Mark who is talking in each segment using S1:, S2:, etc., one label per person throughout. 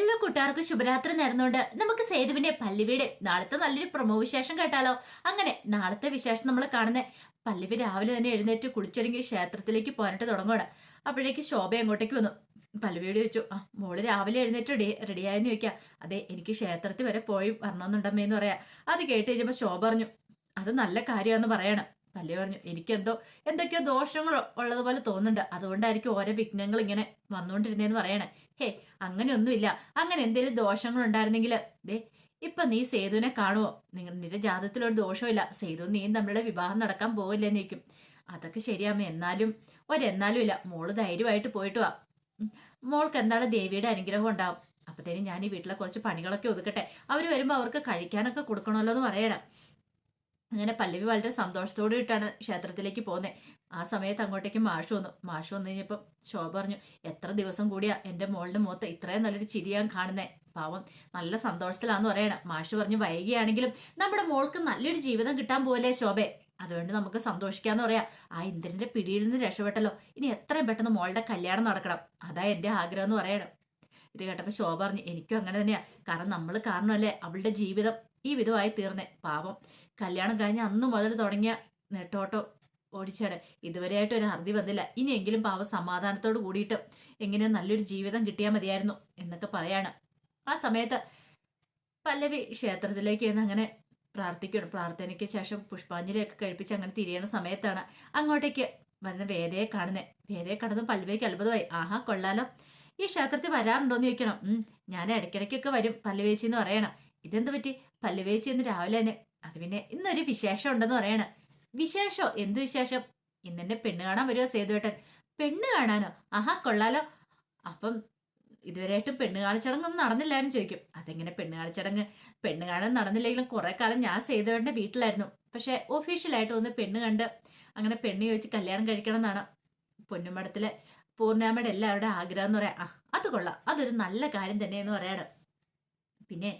S1: എല്ലാ കൂട്ടുകാർക്കും ശുഭരാത്രി നേർന്നുകൊണ്ട് നമുക്ക് സേതുവിന്റെ പല്ലുവീട് നാളത്തെ നല്ലൊരു പ്രമോ വിശേഷം കേട്ടാലോ? അങ്ങനെ നാളത്തെ വിശേഷം നമ്മൾ കാണുന്നത് പല്ലിവി രാവിലെ തന്നെ എഴുന്നേറ്റ് കുളിച്ചൊരുങ്ങി ക്ഷേത്രത്തിലേക്ക് പോകാനായിട്ട് തുടങ്ങുകയാണ് അപ്പോഴേക്ക് ശോഭ അങ്ങോട്ടേക്ക് വന്നു. പല്ലുവിയോട് ചോദിച്ചു ആ മോൾ രാവിലെ എഴുന്നേറ്റ് റെഡി റെഡിയായെന്ന് ചോദിക്കാം. അതെ എനിക്ക് ക്ഷേത്രത്തിൽ വരെ പോയി വരണമെന്നുണ്ടമ്മേന്ന് പറയാം. അത് കേട്ട് കഴിഞ്ഞപ്പോൾ ശോഭ പറഞ്ഞു അത് നല്ല കാര്യമാണെന്ന് പറയണം. പല്ലി പറഞ്ഞു എനിക്കെന്തോ എന്തൊക്കെയോ ദോഷങ്ങൾ ഉള്ളതുപോലെ തോന്നുന്നുണ്ട്. അതുകൊണ്ടായിരിക്കും ഓരോ വിഘ്നങ്ങൾ ഇങ്ങനെ വന്നുകൊണ്ടിരുന്നേന്ന് പറയണേ. ഹേ അങ്ങനെയൊന്നുമില്ല. അങ്ങനെ എന്തെങ്കിലും ദോഷങ്ങൾ ഉണ്ടായിരുന്നെങ്കിൽ ദേ ഇപ്പൊ നീ സേതുവിനെ കാണുമോ നിങ്ങൾ നിന്റെ ജാതത്തിലൊരു ദോഷമില്ല സേതു നീയും തമ്മിലുള്ള വിവാഹം നടക്കാൻ പോവില്ലെന്ന് ചോദിക്കും. അതൊക്കെ ശരിയാമ്മ എന്നാലും ഒരെന്നാലും ഇല്ല. മോൾ ധൈര്യമായിട്ട് പോയിട്ട് വാ. മോൾക്ക് എന്താണ് ദേവിയുടെ അനുഗ്രഹം ഉണ്ടാവും? അപ്പത്തേനും ഞാൻ ഈ വീട്ടിലെ കുറച്ച് പണികളൊക്കെ ഒതുക്കട്ടെ. അവർ വരുമ്പോൾ അവർക്ക് കഴിക്കാനൊക്കെ കൊടുക്കണമല്ലോ എന്ന് പറയണം. അങ്ങനെ പല്ലവി വളരെ സന്തോഷത്തോടെ ഇട്ടാണ് ക്ഷേത്രത്തിലേക്ക് പോകുന്നത് ആ സമയത്ത് അങ്ങോട്ടേക്ക് മാഷ് വന്നു. മാഷ് വന്നു കഴിഞ്ഞപ്പം ശോഭ പറഞ്ഞു എത്ര ദിവസം കൂടിയാ എന്റെ മോളുടെ മുഖത്ത് ഇത്രയും നല്ലൊരു ചിരിയാൻ കാണുന്നേ. പാവം നല്ല സന്തോഷത്തിലാന്ന് പറയണം മാഷ് പറഞ്ഞു വൈകിയാണെങ്കിലും നമ്മുടെ മോൾക്ക് നല്ലൊരു ജീവിതം കിട്ടാൻ പോലെ ശോഭെ? അതുകൊണ്ട് നമുക്ക് സന്തോഷിക്കാന്ന് പറയാം. ആ ഇന്ദ്രന്റെ പിടിയിൽ നിന്ന് രക്ഷപ്പെട്ടല്ലോ. ഇനി എത്രയും പെട്ടെന്ന് മോളുടെ കല്യാണം നടക്കണം. അതാ എന്റെ ആഗ്രഹം എന്ന് പറയണം ഇത് കേട്ടപ്പോൾ ശോഭ പറഞ്ഞു എനിക്കും അങ്ങനെ തന്നെയാ. കാരണം നമ്മൾ കാരണമല്ലേ അവളുടെ ജീവിതം ഈ വിധമായി തീർന്നേ. പാവം കല്യാണം കഴിഞ്ഞ അന്ന് മുതൽ തുടങ്ങിയ നെട്ടോട്ടോ ഓടിച്ചാണ് ഇതുവരെയായിട്ട് ഒരു ഹർദി വന്നില്ല. ഇനിയെങ്കിലും പാവ സമാധാനത്തോട് കൂടിയിട്ട് എങ്ങനെ നല്ലൊരു ജീവിതം കിട്ടിയാൽ മതിയായിരുന്നു എന്നൊക്കെ പറയാണ്. ആ സമയത്ത് പല്ലവി ക്ഷേത്രത്തിലേക്ക് അങ്ങനെ പ്രാർത്ഥിക്കണം പ്രാർത്ഥനയ്ക്ക് ശേഷം പുഷ്പാഞ്ജലിയൊക്കെ കഴിപ്പിച്ച് അങ്ങനെ തിരിയണ സമയത്താണ് അങ്ങോട്ടേക്ക് വന്ന വേദയെ കാണുന്നത് വേദയെ കടന്ന് പല്ലവിക്ക് അത്ഭുതമായി. ആഹാ കൊള്ളാലോ. ഈ ക്ഷേത്രത്തിൽ വരാറുണ്ടോന്ന് ചോദിക്കണം. ഞാൻ ഇടയ്ക്കിടയ്ക്കൊക്കെ വരും പല്ലുവേച്ചി എന്ന് പറയണം. ഇതെന്ത് പറ്റി? പല്ലുവേച്ചി എന്ന് രാവിലെ തന്നെ അത് പിന്നെ ഇന്നൊരു വിശേഷം ഉണ്ടെന്ന് പറയാണ്. വിശേഷോ? എന്ത് വിശേഷം? ഇന്നെന്റെ പെണ്ണ് കാണാൻ വരുമോ സേതുവേട്ടൻ? പെണ്ണ് കാണാനോ? ആഹാ കൊള്ളാലോ. അപ്പം ഇതുവരെയായിട്ടും പെണ്ണ് കാണിച്ചടങ്ങൊന്നും നടന്നില്ലായിരുന്നു ചോദിക്കും. അതെങ്ങനെ പെണ്ണ് കാണിച്ചടങ്ങ്? പെണ്ണ് കാണാൻ നടന്നില്ലെങ്കിലും കുറെ കാലം ഞാൻ സേതുവേട്ടന്റെ വീട്ടിലായിരുന്നു. പക്ഷെ ഒഫീഷ്യലായിട്ട് ഒന്ന് പെണ്ണ് കണ്ട് അങ്ങനെ പെണ്ണ് ചോദിച്ച് കല്യാണം കഴിക്കണം എന്നാണ്. പൊന്നുമടത്തിലെ പൂർണാമയുടെ എല്ലാവരുടെ ആഗ്രഹം എന്ന് പറയാം. ആ അത് കൊള്ളാം. അതൊരു നല്ല കാര്യം തന്നെയെന്ന് പറയാണ്. പിന്നെ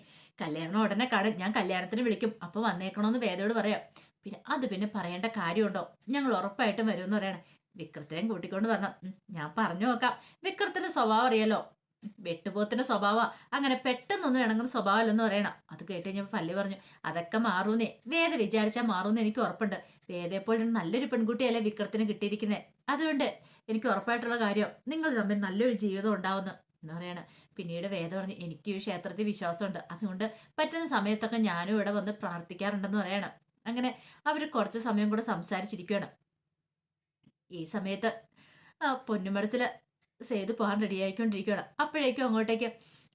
S1: കല്യാണം ഉടനെ കാണും. ഞാൻ കല്യാണത്തിന് വിളിക്കും. അപ്പൊ വന്നേക്കണമെന്ന് വേദയോട് പറയാം. പിന്നെ അത് പിന്നെ പറയേണ്ട കാര്യമുണ്ടോ? ഞങ്ങൾ ഉറപ്പായിട്ടും വരുമെന്ന് പറയണേ. വിക്രത്തിനെയും കൂട്ടിക്കൊണ്ട് വരണം ഞാൻ പറഞ്ഞു നോക്കാം. വിക്രത്തിന്റെ സ്വഭാവം അറിയാലോ. വെട്ടുപോത്തിന്റെ സ്വഭാവ അങ്ങനെ പെട്ടെന്നൊന്നും ഇണങ്ങുന്ന സ്വഭാവമല്ലെന്ന് പറയണം. അത് കേട്ട് കഴിഞ്ഞപ്പോൾ പല്ലി പറഞ്ഞു. അതൊക്കെ മാറൂന്നേ. വേദ വിചാരിച്ചാൽ മാറൂന്ന് എനിക്ക് ഉറപ്പുണ്ട്. വേദയെപ്പോഴും നല്ലൊരു പെൺകുട്ടിയല്ലേ വിക്രത്തിന് കിട്ടിയിരിക്കുന്നത് അതുകൊണ്ട് എനിക്ക് ഉറപ്പായിട്ടുള്ള കാര്യം നിങ്ങൾ തമ്മിൽ നല്ലൊരു ജീവിതം ഉണ്ടാവുന്നു എന്ന് പറയണ. പിന്നീട് വേദം പറഞ്ഞു എനിക്ക് ഈ ക്ഷേത്രത്തിൽ വിശ്വാസമുണ്ട്. അതുകൊണ്ട് പറ്റുന്ന സമയത്തൊക്കെ ഞാനും ഇവിടെ വന്ന് പ്രാർത്ഥിക്കാറുണ്ടെന്ന് പറയണം. അങ്ങനെ അവർ കുറച്ച് സമയം കൂടെ സംസാരിച്ചിരിക്കുകയാണ്. ഈ സമയത്ത് പൊന്നുമരത്തിൽ സേതു പോകാൻ റെഡിയായിക്കൊണ്ടിരിക്കുകയാണ് അപ്പോഴേക്കും അങ്ങോട്ടേക്ക്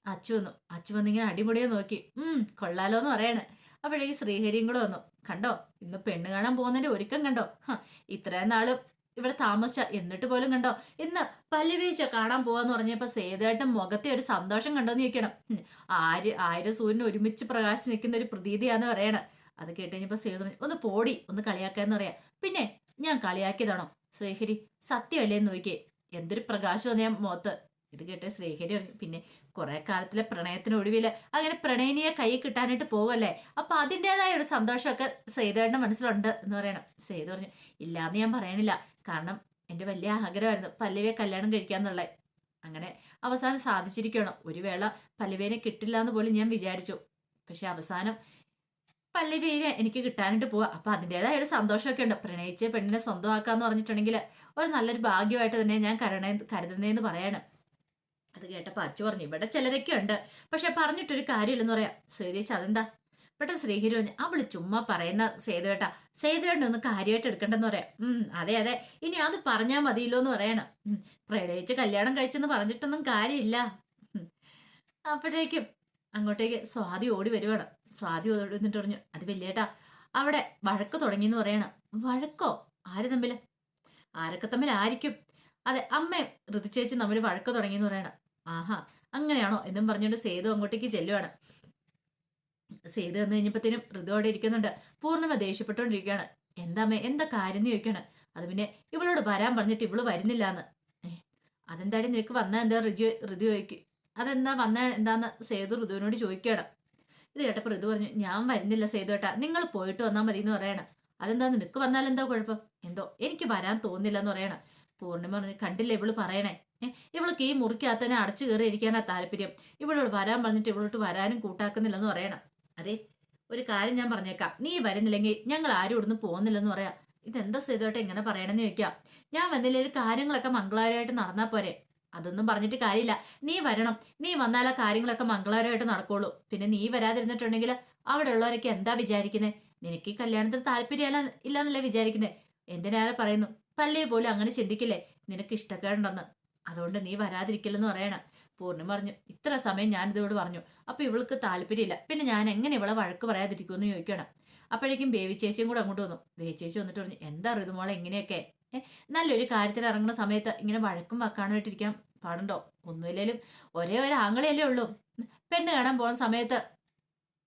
S1: അച്ചു വന്നു. അച്ചു വന്നിങ്ങനെ അടിമുടിയെ നോക്കി. ഉം കൊള്ളാലോ എന്ന് പറയാണ്. അപ്പോഴേക്ക് ശ്രീഹരിയും കൂടെ വന്നു. കണ്ടോ ഇന്ന് പെണ്ണ് കാണാൻ പോകുന്നതിന്റെ ഒരുക്കം കണ്ടോ? ഇത്രയും നാളും ഇവിടെ താമസിച്ച എന്നിട്ട് പോലും കണ്ടോ? ഇന്ന് പല്ലുവീഴ്ച കാണാൻ പോവാന്ന് പറഞ്ഞപ്പോ സേതുവായിട്ട് മുഖത്തെ ഒരു സന്തോഷം കണ്ടോന്ന് ചോദിക്കണം. ആര് ആയിരം സൂര്യന് ഒരുമിച്ച് പ്രകാശിച്ച് നിൽക്കുന്ന ഒരു പ്രതീതിയാന്ന് പറയണം. അത് കേട്ട് കഴിഞ്ഞപ്പോ സേതു പറഞ്ഞു, ഒന്ന് പോടി ഒന്ന് കളിയാക്കാന്ന് പറയാം. പിന്നെ ഞാൻ കളിയാക്കിയതാണോ? ശ്രീഹരി സത്യമല്ലേ? എന്ന് നോക്കിയേ എന്തൊരു പ്രകാശം ഞാൻ മുഖത്ത്. ഇത് കേട്ട് ശ്രീഹരി പറഞ്ഞു പിന്നെ കുറെ കാലത്തിലെ പ്രണയത്തിന് ഒടുവിൽ അങ്ങനെ പ്രണയിനിയെ കൈ കിട്ടാനായിട്ട് പോകുമല്ലേ അപ്പൊ അതിന്റെതായ ഒരു സന്തോഷമൊക്കെ സേതുവേണ്ട മനസ്സിലുണ്ട് എന്ന് പറയണം. സേതു പറഞ്ഞു ഇല്ലാന്ന് ഞാൻ പറയണില്ല. കാരണം എന്റെ വലിയ ആഗ്രഹമായിരുന്നു പല്ലവിയെ കല്യാണം കഴിക്കാന്നുള്ളത് അങ്ങനെ അവസാനം സാധിച്ചിരിക്കണം. ഒരു വേള പല്ലവിയെ കിട്ടില്ല എന്ന് പോലും ഞാൻ വിചാരിച്ചു. പക്ഷെ അവസാനം പല്ലവിയെ എനിക്ക് കിട്ടാനായിട്ട് പോവാ. അപ്പൊ അതിന്റെതായ ഒരു സന്തോഷമൊക്കെ ഉണ്ട്. പ്രണയിച്ച് പെണ്ണിനെ സ്വന്തമാക്കാന്ന് പറഞ്ഞിട്ടുണ്ടെങ്കിൽ ഒരു നല്ലൊരു ഭാഗ്യമായിട്ട് തന്നെ ഞാൻ കരണ കരുതുന്നതെന്ന് പറയാണ്. അത് കേട്ടപ്പോൾ അച്ചു പറഞ്ഞു ഇവിടെ ചിലരൊക്കെ ഉണ്ട്. പക്ഷെ പറഞ്ഞിട്ടൊരു കാര്യമില്ലെന്ന് പറയാം. ശ്രീതേശ് അതെന്താ? പെട്ടെന്ന് ശ്രീഹരി പറഞ്ഞു അവൾ ചുമ്മാ പറയുന്ന സേതുവേട്ടാ സേതുവേട്ട ഒന്ന് കാര്യമായിട്ട് എടുക്കണ്ടെന്ന് പറയാം. ഉം അതെ അതെ. ഇനി അത് പറഞ്ഞാൽ മതിയല്ലോ എന്ന് പറയണം പ്രണയിച്ച് കല്യാണം കഴിച്ചെന്ന് പറഞ്ഞിട്ടൊന്നും കാര്യമില്ല. അപ്പോഴേക്കും അങ്ങോട്ടേക്ക് സ്വാതി ഓടി വരുവാണ്. സ്വാതി ഓടി വന്നിട്ട് പറഞ്ഞു അത് വലിയേട്ടാ അവിടെ വഴക്ക് തുടങ്ങിയെന്ന് പറയണം. വഴക്കോ? ആര് തമ്മിൽ ആരൊക്കെ തമ്മിൽ ആയിരിക്കും അതെ അമ്മയും ഋതുചേച്ചി തമ്മിൽ വഴക്ക് തുടങ്ങിയെന്ന് പറയണം. ആഹാ അങ്ങനെയാണോ? എന്നും പറഞ്ഞുകൊണ്ട് സേതു അങ്ങോട്ടേക്ക് ചെല്ലുവാണ്. സേതു വന്നു കഴിഞ്ഞപ്പോഴത്തേനും ഋതുവോടെ ഇരിക്കുന്നുണ്ട്. പൂർണിമ ദേഷ്യപ്പെട്ടുകൊണ്ടിരിക്കുകയാണ്. എന്താ എന്താ കാര്യം എന്ന് ചോദിക്കുകയാണ്. അത് പിന്നെ ഇവളോട് വരാൻ പറഞ്ഞിട്ട് ഇവൾ വരുന്നില്ല എന്ന് അതെന്താടി നിനക്ക് വന്ന എന്താ ഋജു ഋതു ചോദിക്കും അതെന്താ വന്ന എന്താന്ന് സേതു ഋതുവിനോട് ചോദിക്കുകയാണ്. ഇത് കേട്ടപ്പോൾ ഋതു പറഞ്ഞു ഞാൻ വരുന്നില്ല സേതു ഏട്ടാ നിങ്ങൾ പോയിട്ട് വന്നാൽ മതി എന്ന് പറയണം. അതെന്താ നിനക്ക് വന്നാൽ എന്താ കുഴപ്പം? എന്തോ എനിക്ക് വരാൻ തോന്നില്ല എന്ന് പറയണം. പൂർണിമ പറഞ്ഞു കണ്ടില്ല ഇവൾ പറയണേ? ഇവൾക്ക് ഈ മുറിക്കകത്ത് അടച്ചു കയറി ഇരിക്കാനാ താല്പര്യം. ഇവളോട് വരാൻ പറഞ്ഞിട്ട് ഇവളോട്ട് വരാനും കൂട്ടാക്കുന്നില്ലെന്ന് പറയണം. അതെ ഒരു കാര്യം ഞാൻ പറഞ്ഞേക്കാം. നീ വരുന്നില്ലെങ്കിൽ ഞങ്ങൾ ആരും ഇവിടുന്ന് പോകുന്നില്ലെന്ന് പറയാം. ഇതെന്താ സേതുവായിട്ട് ഇങ്ങനെ പറയണമെന്ന് ചോദിക്കാം ഞാൻ വന്നില്ലെങ്കിൽ കാര്യങ്ങളൊക്കെ മംഗളകരമായിട്ട് നടന്നാൽ പോരെ. അതൊന്നും പറഞ്ഞിട്ട് കാര്യമില്ല. നീ വരണം. നീ വന്നാൽ ആ കാര്യങ്ങളൊക്കെ മംഗളകരമായിട്ട് നടക്കുള്ളൂ. പിന്നെ നീ വരാതിരുന്നിട്ടുണ്ടെങ്കിൽ അവിടെ ഉള്ളവരൊക്കെ എന്താ വിചാരിക്കുന്നത് നിനക്ക് ഈ കല്യാണത്തിന് താല്പര്യമല്ല ഇല്ലാന്നല്ലേ വിചാരിക്കുന്നത് എന്തിനേറെ പറയുന്നു? പല്ലേ പോലും അങ്ങനെ ചിന്തിക്കില്ലേ? നിനക്ക് ഇഷ്ടക്കേടുണ്ടെന്ന്. അതുകൊണ്ട് നീ വരാതിരിക്കില്ലെന്ന് പറയണ. പൂർണിമ പറഞ്ഞു ഇത്ര സമയം ഞാൻ ഇതോട് പറഞ്ഞു അപ്പൊ ഇവൾക്ക് താല്പര്യമില്ല. പിന്നെ ഞാൻ എങ്ങനെ ഇവളെ വഴക്ക് പറയാതിരിക്കുമെന്ന് ചോദിക്കണം? അപ്പോഴേക്കും ബേവി ചേച്ചിയും കൂടെ അങ്ങോട്ട് വന്നു. ബേവി ചേച്ചി വന്നിട്ട് പറഞ്ഞു എന്താ ഋതുമോളെ ഇങ്ങനെയൊക്കെ? എങ്ങനെയൊക്കെ നല്ലൊരു കാര്യത്തിൽ ഇറങ്ങുന്ന സമയത്ത് ഇങ്ങനെ വഴക്കും വെക്കാനായിട്ടിരിക്കാൻ പാടുണ്ടോ? ഒന്നുമില്ലേലും ഒരേ ഒരു ആങ്ങളയല്ലേ ഉള്ളൂ. പെണ്ണ് കാണാൻ പോകുന്ന സമയത്ത്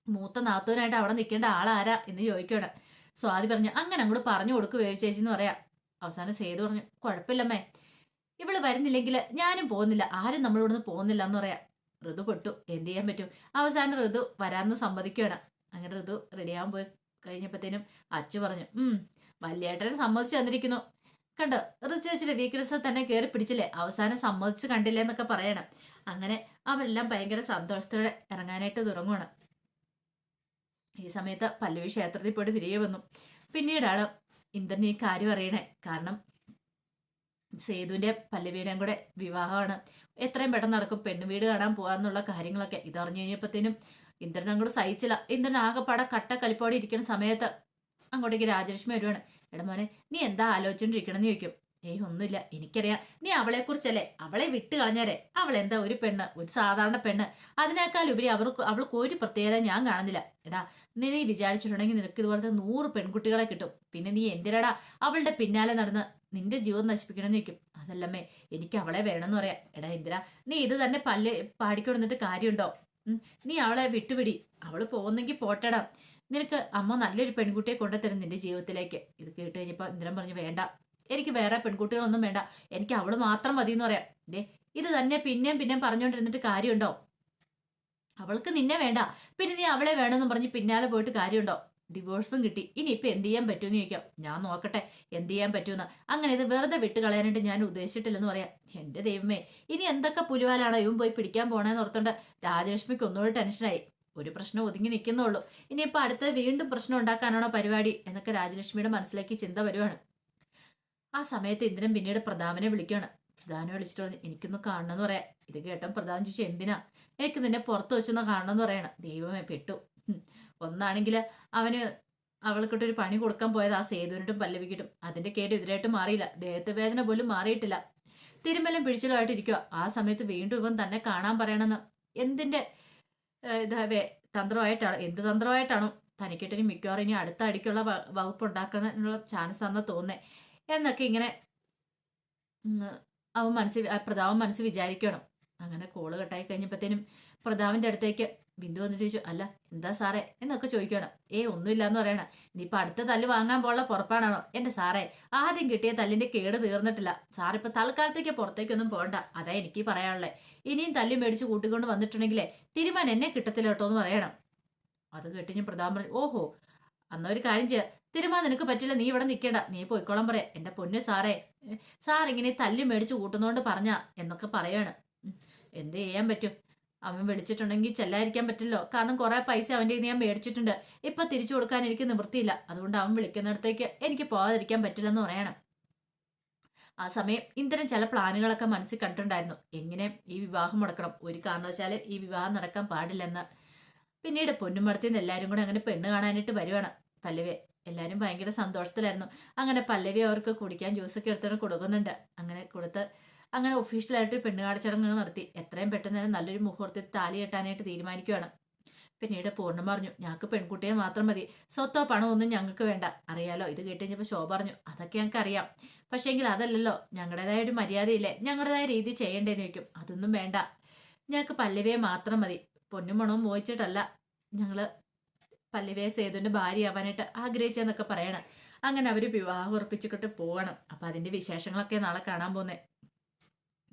S1: മൂത്ത നാത്തൂനായിട്ട് അവിടെ നിൽക്കേണ്ട ആളാരാ? എന്ന് ചോദിക്കണം. സ്വാതി പറഞ്ഞു അങ്ങനെ അങ്ങോട്ട് പറഞ്ഞു കൊടുക്കും ബേബി ചേച്ചി എന്ന് പറയാം. അവസാനം സേതു പറഞ്ഞു കുഴപ്പമില്ലമ്മേ. ഇവൾ വരുന്നില്ലെങ്കിൽ ഞാനും പോകുന്നില്ല. ആരും നമ്മളോടൊന്ന് പോകുന്നില്ല എന്ന് പറയാം. ഋതു പെട്ടു. എന്ത് ചെയ്യാൻ പറ്റും? അവസാനം ഋതു വരാമെന്ന് സമ്മതിക്കുകയാണ് അങ്ങനെ ഋതു റെഡിയാകാൻ പോയി. കഴിഞ്ഞപ്പോഴത്തേനും അച്ചു പറഞ്ഞു ഉം വല്യേട്ടനെ സമ്മതിച്ചു തന്നിരിക്കുന്നു. കണ്ടോ? ഋതു ചേച്ചിയുടെ വീക്ക്നെസ് തന്നെ കയറി പിടിച്ചില്ലേ? അവസാനം സമ്മതിച്ച് കണ്ടില്ലേ എന്നൊക്കെ പറയണം. അങ്ങനെ അവരെല്ലാം ഭയങ്കര സന്തോഷത്തോടെ ഇറങ്ങാനായിട്ട് തുടങ്ങുകയാണ് ഈ സമയത്ത് പല്ലവി ക്ഷേത്രത്തിൽ പോയിട്ട് തിരികെ വന്നു. പിന്നീടാണ് ഇന്ദ്രൻ ഈ കാര്യം അറിയണേ. കാരണം സേതുവിന്റെ പല്ലവിയുടെയും കൂടെ വിവാഹമാണ്. എത്രയും പെട്ടെന്ന് നടക്കും പെണ്ണു വീട് കാണാൻ പോകാന്നുള്ള കാര്യങ്ങളൊക്കെ. ഇതറിഞ്ഞു കഴിഞ്ഞപ്പോഴത്തേനും ഇന്ദ്രൻ അങ്ങോട്ട് സഹിച്ചില്ല. ഇന്ദ്രൻ ആകെപ്പാടെ കട്ട കലിപ്പോടെ ഇരിക്കുന്ന സമയത്ത് അങ്ങോട്ടേക്ക് രാജലക്ഷ്മി വരുവാണ്. എടാ മോനെ നീ എന്താ ആലോചിച്ചോണ്ടിരിക്കണമെന്ന് ചോദിക്കും. ഏയ് ഒന്നുമില്ല. എനിക്കറിയാം. നീ അവളെ കുറിച്ചല്ലേ? അവളെ വിട്ട് കളഞ്ഞാലേ അവൾ എന്താ ഒരു പെണ്ണ്? ഒരു സാധാരണ പെണ്ണ്. അതിനേക്കാൾ ഉപരി അവർക്ക് അവൾക്ക് ഒരു പ്രത്യേകത ഞാൻ കാണുന്നില്ല. എടാ നീ നീ വിചാരിച്ചിട്ടുണ്ടെങ്കിൽ നിനക്ക് ഇതുപോലത്തെ നൂറ് പെൺകുട്ടികളെ കിട്ടും. പിന്നെ നീ എന്തിനടാ അവളുടെ പിന്നാലെ നടന്ന് നിന്റെ ജീവൻ നശിപ്പിക്കണമെന്ന് ചോദിക്കും. അതല്ലമ്മേ എനിക്ക് അവളെ വേണമെന്ന് പറയാം. എടാ ഇന്ദിര നീ ഇത് തന്നെ പല്ല് പാടിക്കൊടുന്നിട്ട് കാര്യമുണ്ടോ? നീ അവളെ വിട്ടുപിടി. അവൾ പോകുന്നെങ്കിൽ പോട്ടടാ. നിനക്ക് അമ്മ നല്ലൊരു പെൺകുട്ടിയെ കൊണ്ടുതരും നിന്റെ ജീവിതത്തിലേക്ക്. ഇത് കേട്ട് കഴിഞ്ഞപ്പോ ഇന്ദ്രൻ പറഞ്ഞു വേണ്ട. എനിക്ക് വേറെ പെൺകുട്ടികളൊന്നും വേണ്ട. എനിക്ക് അവൾ മാത്രം മതി എന്ന് പറയാം. ദേ ഇത് തന്നെ പിന്നെയും പിന്നെയും പറഞ്ഞുകൊണ്ടിരുന്നിട്ട് കാര്യമുണ്ടോ? അവൾക്ക് നിന്നെ വേണ്ട. പിന്നെ നീ അവളെ വേണമെന്ന് പറഞ്ഞ് പിന്നാലെ പോയിട്ട് കാര്യമുണ്ടോ? ഡിവോഴ്സും കിട്ടി. ഇനി ഇപ്പൊ എന്ത് ചെയ്യാൻ പറ്റുമെന്ന് ചോദിക്കാം. ഞാൻ നോക്കട്ടെ എന്ത് ചെയ്യാൻ പറ്റുമെന്ന്. അങ്ങനെ ഇത് വെറുതെ വിട്ട് കളയാനായിട്ട് ഞാൻ ഉദ്ദേശിച്ചിട്ടില്ലെന്ന് പറയാം. എന്റെ ദൈവമേ ഇനി എന്തൊക്കെ പുലിവാലാണോ ഇവൻ പോയി പിടിക്കാൻ പോണേന്ന് ഓർത്തോണ്ട് രാജലക്ഷ്മിക്ക് ഒന്നുകൂടി ടെൻഷനായി. ഒരു പ്രശ്നം ഒതുങ്ങി നിൽക്കുന്നുള്ളൂ ഇനിയിപ്പോൾ അടുത്ത വീണ്ടും പ്രശ്നം ഉണ്ടാക്കാനാണോ പരിപാടി എന്നൊക്കെ രാജലക്ഷ്മിയുടെ മനസ്സിലേക്ക് ചിന്ത വരുവാണ്. ആ സമയത്ത് ഇന്ദ്രൻ പിന്നീട് പ്രതാപനെ വിളിക്കുകയാണ്. പ്രധാനം വിളിച്ചിട്ട് പറഞ്ഞു എനിക്കൊന്ന് കാണണമെന്ന് പറയാം. ഇത് കേട്ടോ പ്രധാനം ചോദിച്ചു എന്തിനാ? എനിക്ക് നിന്നെ പുറത്ത് വെച്ചൊന്ന് കാണണമെന്ന് പറയണം. ദൈവമേ പെട്ടു. ഒന്നാണെങ്കിൽ അവന് അവൾക്കിട്ടൊരു പണി കൊടുക്കാൻ പോയത് ആ സേതുവിനിട്ടും പല്ലവിക്കിട്ടും. അതിന്റെ കേട് എതിരായിട്ട് മാറിയില്ല. ദേഹത്തെ വേദന പോലും മാറിയിട്ടില്ല. തിരുമലും പിടിച്ചിലുമായിട്ടിരിക്കുക ആ സമയത്ത് വീണ്ടും ഇവൻ തന്നെ കാണാൻ പറയണമെന്ന്. എന്തിന്റെ ഇതാവേ തന്ത്രമായിട്ടാണ് എന്ത് തന്ത്രമായിട്ടാണോ? തനിക്കിട്ടിനി മിക്കവാറും ഇനി അടുത്ത അടിക്കുള്ള വകുപ്പ് ഉണ്ടാക്കുന്നതിനുള്ള ചാൻസ് ആണെന്ന് തോന്നേ എന്നൊക്കെ ഇങ്ങനെ അവൻ മനസ്സ് പ്രതാപം മനസ്സ് വിചാരിക്കണം. അങ്ങനെ കോൾ കട്ടായി കഴിഞ്ഞപ്പോഴത്തേനും പ്രതാപന്റെ അടുത്തേക്ക് ബിന്ദു വന്നിട്ട് ചോദിച്ചു അല്ല എന്താ സാറേ? എന്നൊക്കെ ചോദിക്കണം ഏ ഒന്നുമില്ല എന്ന് പറയണം. ഇനിയിപ്പോൾ അടുത്ത തല്ല് വാങ്ങാൻ പോലുള്ള പുറപ്പാടാണോ എന്റെ സാറേ ആദ്യം കിട്ടിയ തല്ലിന്റെ കേട് തീർന്നിട്ടില്ല. സാറിപ്പോൾ തൽക്കാലത്തേക്ക് പുറത്തേക്കൊന്നും പോകണ്ട അതാ എനിക്ക് പറയാനുള്ളത് ഇനിയും തല്ലി മേടിച്ച് കൂട്ടിക്കൊണ്ട് വന്നിട്ടുണ്ടെങ്കിലേ തിരുമാൻ എന്നെ കിട്ടത്തില്ല കേട്ടോ എന്ന് പറയണം. അത് കേട്ട് ഞാൻ പ്രധാൻ പറഞ്ഞു ഓഹോ അന്ന ഒരു കാര്യം ചെയ്യുക തിരുമാൻ നിനക്ക് പറ്റില്ല നീ ഇവിടെ നിൽക്കേണ്ട നീ പോയിക്കോളാൻ പറയാം. എന്റെ പൊന്ന് സാറേ സാറിങ്ങനെ ഇങ്ങനെ തല്ലി മേടിച്ച് കൂട്ടുന്നോണ്ട് പറഞ്ഞ എന്നൊക്കെ പറയാണ്. എന്ത് ചെയ്യാൻ പറ്റും? അവൻ വിളിച്ചിട്ടുണ്ടെങ്കിൽ ചെല്ലാതിരിക്കാൻ പറ്റില്ലോ. കാരണം കുറെ പൈസ അവന്റെ ഞാൻ മേടിച്ചിട്ടുണ്ട്. ഇപ്പൊ തിരിച്ചു കൊടുക്കാൻ എനിക്ക് നിവൃത്തിയില്ല. അതുകൊണ്ട് അവൻ വിളിക്കുന്നിടത്തേക്ക് എനിക്ക് പോകാതിരിക്കാൻ പറ്റില്ലെന്ന് പറയണം. ആ സമയം ഇന്ദ്രൻ ചില പ്ലാനുകളൊക്കെ മനസ്സിൽ കണ്ടിട്ടുണ്ടായിരുന്നു. എങ്ങനെ ഈ വിവാഹം മുടക്കണം? ഒരു കാരണവശാൽ ഈ വിവാഹം നടക്കാൻ പാടില്ലെന്ന്. പിന്നീട് പൊന്നുമടത്തിൽ നിന്ന് എല്ലാവരും കൂടെ അങ്ങനെ പെണ്ണ് കാണാനായിട്ട് വരുവാണ് പല്ലവി. എല്ലാവരും ഭയങ്കര സന്തോഷത്തിലായിരുന്നു. അങ്ങനെ പല്ലവി അവർക്ക് കുടിക്കാൻ ജ്യൂസൊക്കെ എടുത്തിട്ട് കൊടുക്കുന്നുണ്ട്. അങ്ങനെ കൊടുത്ത് അങ്ങനെ ഒഫീഷ്യലായിട്ട് പെണ്ണ് ചടങ്ങ് നടത്തി. എത്രയും പെട്ടെന്ന് തന്നെ നല്ലൊരു മുഹൂർത്തത്തിൽ താലി കെട്ടാനായിട്ട് തീരുമാനിക്കുകയാണ് പിന്നീട് പൂർണം പറഞ്ഞു ഞങ്ങൾക്ക് പെൺകുട്ടിയെ മാത്രം മതി. സ്വത്തോ പണമോ ഒന്നും ഞങ്ങൾക്ക് വേണ്ട. അറിയാലോ ഇത് കേട്ട് കഴിഞ്ഞപ്പോൾ ശോഭ പറഞ്ഞു അതൊക്കെ ഞങ്ങൾക്ക് അറിയാം. പക്ഷേങ്കിൽ അതല്ലല്ലോ ഞങ്ങളുടേതായ ഒരു മര്യാദയില്ലേ? ഞങ്ങളുടേതായ രീതി ചെയ്യേണ്ടതെന്ന് വെക്കും അതൊന്നും വേണ്ട. ഞങ്ങൾക്ക് പല്ലവിയെ മാത്രം മതി. പൊന്നും മണവും മോഹിച്ചിട്ടല്ല. ഞങ്ങൾ പല്ലവിയെ സേതുവിന്റെ ഭാര്യയാവാനായിട്ട് ആഗ്രഹിച്ചെന്നൊക്കെ പറയണം. അങ്ങനെ അവർ വിവാഹം ഉറപ്പിച്ചിട്ട് പോകണം അപ്പൊ അതിന്റെ വിശേഷങ്ങളൊക്കെ നാളെ കാണാൻ പോകുന്നേ